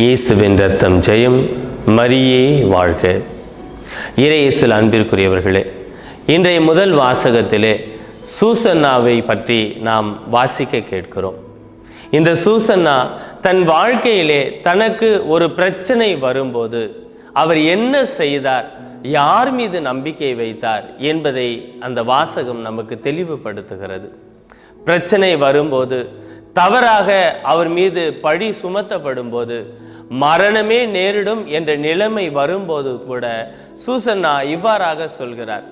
இயேசுவின் ரத்தம் ஜெயம் மரியே வாழ்க. இறையேசில் அன்பிற்குரியவர்களே இன்றைய முதல் வாசகத்திலே சூசன்னாவை பற்றி நாம் வாசிக்க கேட்கிறோம். இந்த சூசன்னா தன் வாழ்க்கையிலே தனக்கு ஒரு பிரச்சனை வரும்போது அவர் என்ன செய்தார் யார் மீது நம்பிக்கை வைத்தார் என்பதை அந்த வாசகம் நமக்கு தெளிவுபடுத்துகிறது. பிரச்சனை வரும்போது தவறாக அவர் மீது பழி சுமத்தப்படும் போது மரணமே நேரிடும் என்ற நிலைமை வரும்போது கூட சூசன்னா இவ்வாறாக சொல்கிறார்.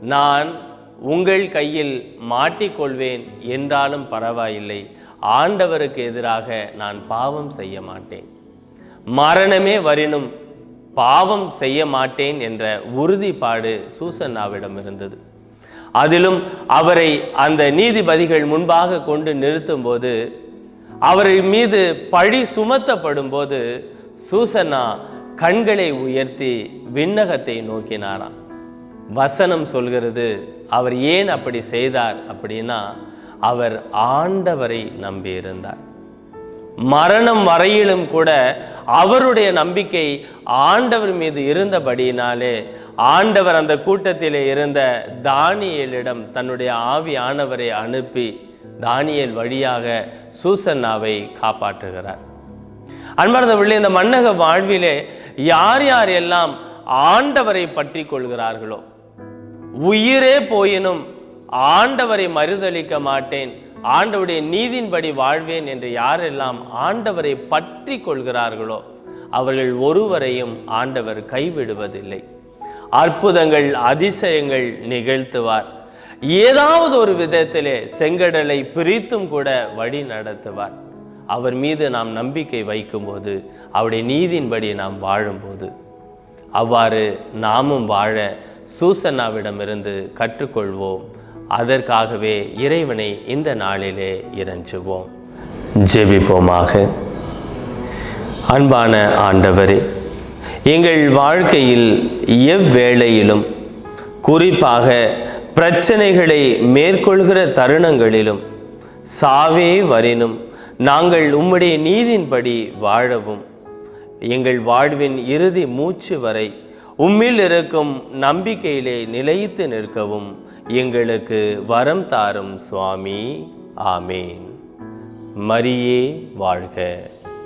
நான் உங்கள் கையில் மாட்டிக்கொள்வேன் என்றாலும் பரவாயில்லை. ஆண்டவருக்கு எதிராக நான் பாவம் செய்ய மாட்டேன். மரணமே வரினும் பாவம் செய்ய மாட்டேன் என்ற உறுதிப்பாடு சூசன்னாவிடம் இருந்தது. அதிலும் அவரை அந்த நீதிபதிகள் முன்பாக கொண்டு நிறுத்தும்போது அவரை மீது பழி சுமத்தப்படும் போது சூசனா கண்களை உயர்த்தி விண்ணகத்தை நோக்கினாராம். வசனம் சொல்கிறது அவர் ஏன் அப்படி செய்தார் அப்படின்னா அவர் ஆண்டவரை நம்பியிருந்தார். மரணம் வரையிலும் கூட அவருடைய நம்பிக்கை ஆண்டவர் மீது இருந்தபடியினாலே ஆண்டவர் அந்த கூட்டத்திலே இருந்த தானியலிடம் தன்னுடைய ஆவி அனுப்பி தானியல் வழியாக சூசன்னாவை காப்பாற்றுகிறார். அன்பார்ந்தவர்களே இந்த மன்னக வாழ்விலே யார் யார் எல்லாம் ஆண்டவரை பற்றி கொள்கிறார்களோ உயிரே போயினும் ஆண்டவரை மறுதளிக்க மாட்டேன் ஆண்டவருடைய நீதியின்படி வாழ்வேன் என்று யாரெல்லாம் ஆண்டவரை பற்றி கொள்கிறார்களோ அவர்கள் ஒருவரையும் ஆண்டவர் கைவிடுவதில்லை. அற்புதங்கள் அதிசயங்கள் நிகழ்த்துவார். ஏதாவது ஒரு விதத்திலே செங்கடலை பிரித்தும் கூட வழி நடத்துவார். அவர் மீது நாம் நம்பிக்கை வைக்கும்போது அவருடைய நீதியின்படி நாம் வாழும்போது. அவ்வாறு நாமும் வாழ சூசன்னாவிடமிருந்து கற்றுக்கொள்வோம். அதற்காகவே இறைவனை இந்த நாளிலே இறைஞ்சுவோம் ஜெபிப்போமாக. அன்பான ஆண்டவரே எங்கள் வாழ்க்கையில் எவ்வேளையிலும் குறிப்பாக பிரச்சனைகளை மேற்கொள்கிற தருணங்களிலும் சாவே வரினும் நாங்கள் உம்முடைய நீதின்படி வாழவும். எங்கள் வாழ்வின் இறுதி மூச்சு வரை உம்மில் இருக்கும் நம்பிக்கையிலே நிலைத்து நிற்கவும் எங்களுக்கு வரம் தாரும் சுவாமி. ஆமேன். மரியே வாழ்க.